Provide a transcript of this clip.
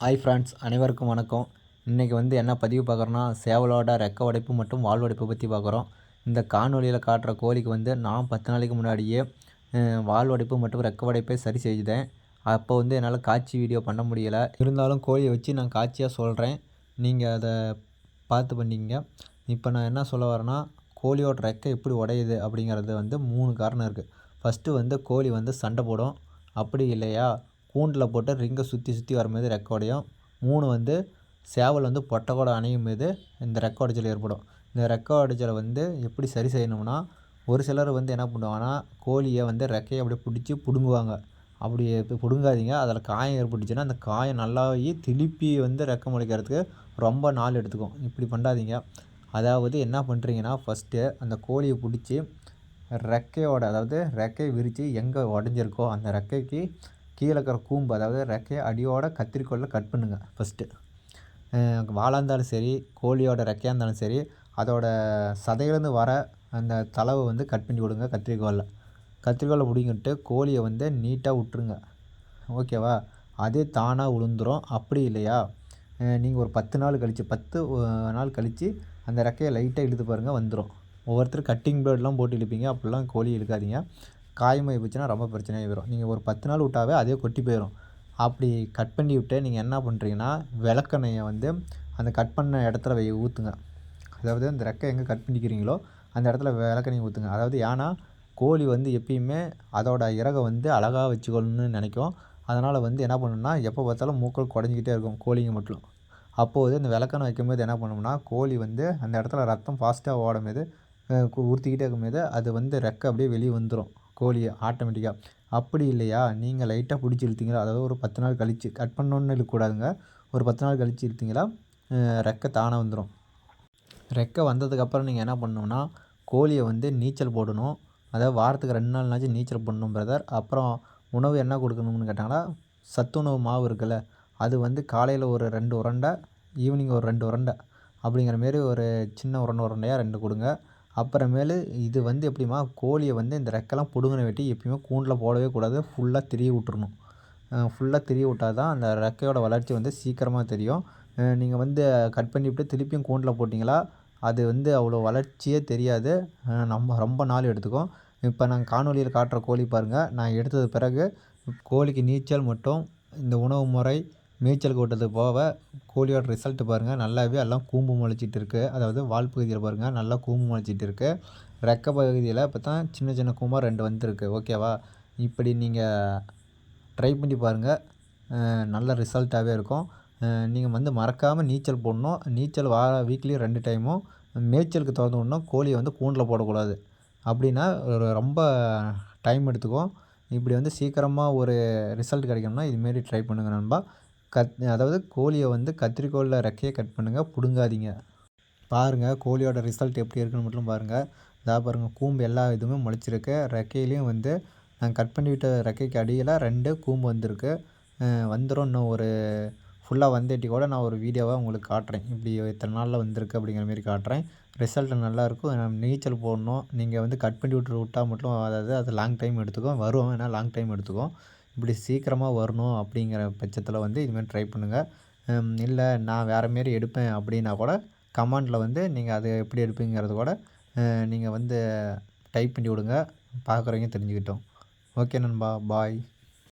Hi friends அனைவருக்கும் வணக்கம். இன்றைக்கி வந்து என்ன பதிவு பார்க்குறோன்னா சேவலோட ரெக்க உடைப்பு மற்றும் வால் உடைப்பு பற்றி பார்க்குறோம். இந்த காணொலியில் காட்டுற கோழிக்கு வந்து நான் பத்து நாளைக்கு முன்னாடியே வால் உடைப்பு மற்றும் ரெக்க உடைப்பை சரி செய்தேன் அப்போ வந்து என்னால் காட்சி வீடியோ பண்ண முடியலை. இருந்தாலும் கோழியை வச்சு நான் காட்சியாக சொல்கிறேன் நீங்கள் அதை பார்த்து பண்ணிங்க இப்போ நான் என்ன சொல்ல வரேன்னா கோழியோட ரெக்கை எப்படி உடையுது அப்படிங்கிறது வந்து மூணு காரணம் இருக்குது ஃபஸ்ட்டு வந்து கோழி வந்து சண்டை போடும். அப்படி இல்லையா? கூண்டில் போட்டு ரிங்கை சுற்றி சுற்றி வரும்போது ரெக்கார்டையும் மூணு வந்து சேவல் வந்து பொட்டை அணையும் போது இந்த ரெக்க உடைச்சல் ஏற்படும். இந்த ரெக்க உடைச்சலை வந்து எப்படி சரி செய்யணும்னா ஒரு சிலர் வந்து என்ன பண்ணுவாங்கன்னா கோழியை வந்து ரெக்கையை அப்படியே பிடிச்சி பிடுங்குவாங்க. அப்படி பிடுங்காதீங்க. அதில் காயம் ஏற்பட்டுச்சுன்னா அந்த காயம் நல்லாகி திருப்பி வந்து ரெக்கம் முளைக்கிறதுக்கு ரொம்ப நாள் எடுத்துக்கும். இப்படி பண்ணாதீங்க. அதாவது என்ன பண்ணுறீங்கன்னா ஃபஸ்ட்டு அந்த கோழியை பிடிச்சி ரெக்கையோட அதாவது ரெக்கையை விரித்து எங்கே உடஞ்சிருக்கோ அந்த ரெக்கைக்கு கீழே இருக்கிற கூம்பு அதாவது ரெக்கையை அடியோட கத்திரிக்கோலில் கட் பண்ணுங்கள் ஃபஸ்ட்டு வாழாக இருந்தாலும் சரி கோழியோட ரெக்கையாக இருந்தாலும் சரி அதோட சதையிலேருந்து வர அந்த தளவை வந்து கட் பண்ணி விடுங்க கத்திரிக்கோலில் கத்திரிக்கோலில் பிடிங்கிட்டு கோழியை வந்து நீட்டாக விட்ருங்க ஓகேவா அதே தானாக உளுந்துரும். அப்படி இல்லையா? நீங்கள் ஒரு பத்து நாள் கழித்து பத்து நாள் கழித்து அந்த ரெக்கையை லைட்டாக இழுத்து பாருங்கள் வந்துடும் ஒவ்வொருத்தர் கட்டிங் பிளேட்லாம் போட்டு இழுப்பீங்க அப்படிலாம் கோழி இழுக்காதீங்க. காயமாகி போச்சுன்னா ரொம்ப பிரச்சனையாக போயிடும் நீங்கள் ஒரு பத்து நாள் விட்டாவே அதே கொட்டி போயிடும் அப்படி கட் பண்ணி விட்டு நீங்கள் என்ன பண்ணுறீங்கன்னா விளக்கெண்ணெயை வந்து அந்த கட் பண்ண இடத்துல வை ஊற்றுங்க அதாவது அந்த ரெக்கை எங்கே கட் பண்ணிக்கிறீங்களோ அந்த இடத்துல விளக்கெண்ணெய் ஊற்றுங்க அதாவது ஏன்னா கோழி வந்து எப்பயுமே அதோட இறகை வந்து அழகாக வச்சுக்கணும்னு நினைக்கும். அதனால் வந்து என்ன பண்ணணும்னா எப்போ பார்த்தாலும் மூக்கள் குடஞ்சிக்கிட்டே இருக்கும் கோழிங்க மட்டும். அப்போது இந்த விளக்கெண்ணெய் வைக்கும்போது என்ன பண்ணோம்னா கோழி வந்து அந்த இடத்துல ரத்தம் ஃபாஸ்ட்டாக ஓடும் போது உறுத்திக்கிட்டே இருக்கும்போது அது வந்து ரெக்கை அப்படியே வெளியே வந்துடும் கோழியை ஆட்டோமேட்டிக்காக அப்படி இல்லையா? நீங்கள் லைட்டாக பிடிச்சி இழுத்தீங்களா அதாவது ஒரு பத்து நாள் கழித்து கட் பண்ணோன்னு இழுக்கக்கூடாதுங்க ஒரு பத்து நாள் கழித்து இழுத்தீங்களா ரெக்கை தானாக வந்துடும் ரெக்கை வந்ததுக்கப்புறம் நீங்கள் என்ன பண்ணணும்னா கோழியை வந்து நீச்சல் போடணும். அதாவது வாரத்துக்கு ரெண்டு நாள்னாச்சும் நீச்சல் போடணும் பிரதர் அப்புறம் உணவு என்ன கொடுக்கணும்னு கேட்டாங்கன்னா சத்துணவு மாவு இருக்குல்ல அது வந்து காலையில் ஒரு ரெண்டு உரண்டை ஈவினிங் ஒரு ரெண்டு உரண்டை அப்படிங்கிற மாரி ஒரு சின்ன உரண்டை உருண்டையாக ரெண்டு கொடுங்க. அப்புறமேலு இது வந்து எப்படிம்மா கோழியை வந்து இந்த ரெக்கைலாம் பிடுங்கின வெட்டி எப்பயுமே கூண்டில் போடவே கூடாது. ஃபுல்லாக திரிய விட்றணும் ஃபுல்லாக திரிய விட்டால் தான் அந்த ரெக்கையோட வளர்ச்சி வந்து சீக்கிரமாக தெரியும். நீங்கள் வந்து கட் பண்ணிவிட்டு திருப்பியும் கூண்டில் போட்டிங்களா அது வந்து அவ்வளோ வளர்ச்சியே தெரியாது. நம்ம ரொம்ப நாள் எடுத்துக்கும். இப்போ நாங்கள் காணொலியில் காட்டுற கோழி பாருங்கள் நான் எடுத்தது பிறகு கோழிக்கு நீச்சல் மட்டும் இந்த உணவு முறை மேய்ச்சல் கூட்டத்துக்கு போக கோழியோட ரிசல்ட்டு பாருங்கள் நல்லாவே எல்லாம் கூம்பு முளைச்சிட்டு இருக்குது அதாவது வால் பகுதியில் பாருங்கள் நல்லா கூம்பு முளைச்சிட்டு இருக்குது ரெக்க பகுதியில் இப்போ தான் சின்ன சின்ன கூம்பாக ரெண்டு வந்துருக்கு. ஓகேவா இப்படி நீங்கள் ட்ரை பண்ணி பாருங்கள் நல்ல ரிசல்ட்டாகவே இருக்கும். நீங்கள் வந்து மறக்காமல் நீச்சல் போடணும். நீச்சல் வார வீக்லி ரெண்டு டைமும் மேய்ச்சலுக்கு திறந்து விடணும். கோழியை வந்து கூண்டில் போடக்கூடாது. அப்படின்னா ரொம்ப டைம் எடுத்துக்கும். இப்படி வந்து சீக்கிரமாக ஒரு ரிசல்ட் கிடைக்கணும்னா இதுமாரி ட்ரை பண்ணுங்கள் நண்பா. கத் அதாவது கோழியை வந்து கத்திரிக்கோலில் ரெக்கையை கட் பண்ணுங்கள் பிடுங்காதீங்க. பாருங்கள் கோழியோட ரிசல்ட் எப்படி இருக்குன்னு மட்டும் பாருங்கள் இதாக பாருங்கள் கூம்பு எல்லா இதுவுமே முளைச்சிருக்கு. ரெக்கையிலையும் வந்து நான் கட் பண்ணி விட்ட ரெக்கைக்கு அடியில் ரெண்டு கூம்பு வந்திருக்கு. வந்துடும் இன்னும் ஒரு ஃபுல்லாக வந்துட்டி கூட நான் ஒரு வீடியோவாக உங்களுக்கு காட்டுறேன். இப்படி இத்தனை நாளில் வந்திருக்கு அப்படிங்கிற மாரி காட்டுறேன். ரிசல்ட் நல்லாயிருக்கும் நீச்சல் போடணும். நீங்கள் வந்து கட் பண்ணி விட்டு விட்டால் மட்டும் அதாவது அது லாங் டைம் எடுத்துக்கும் வரும் ஏன்னா லாங் டைம் எடுத்துக்கும் இப்படி சீக்கிரமாக வரணும் அப்படிங்கிற பட்சத்தில் வந்து இதுமாரி ட்ரை பண்ணுங்கள் இல்லை நான் வேறு மாரி எடுப்பேன் அப்படின்னா கூட கமெண்டில் வந்து நீங்கள் அது எப்படி எடுப்பீங்கிறது கூட நீங்கள் வந்து டைப் பண்ணி விடுங்க. பார்க்குறவங்க தெரிஞ்சுக்கிட்டோம். ஓகே நண்பா. பாய்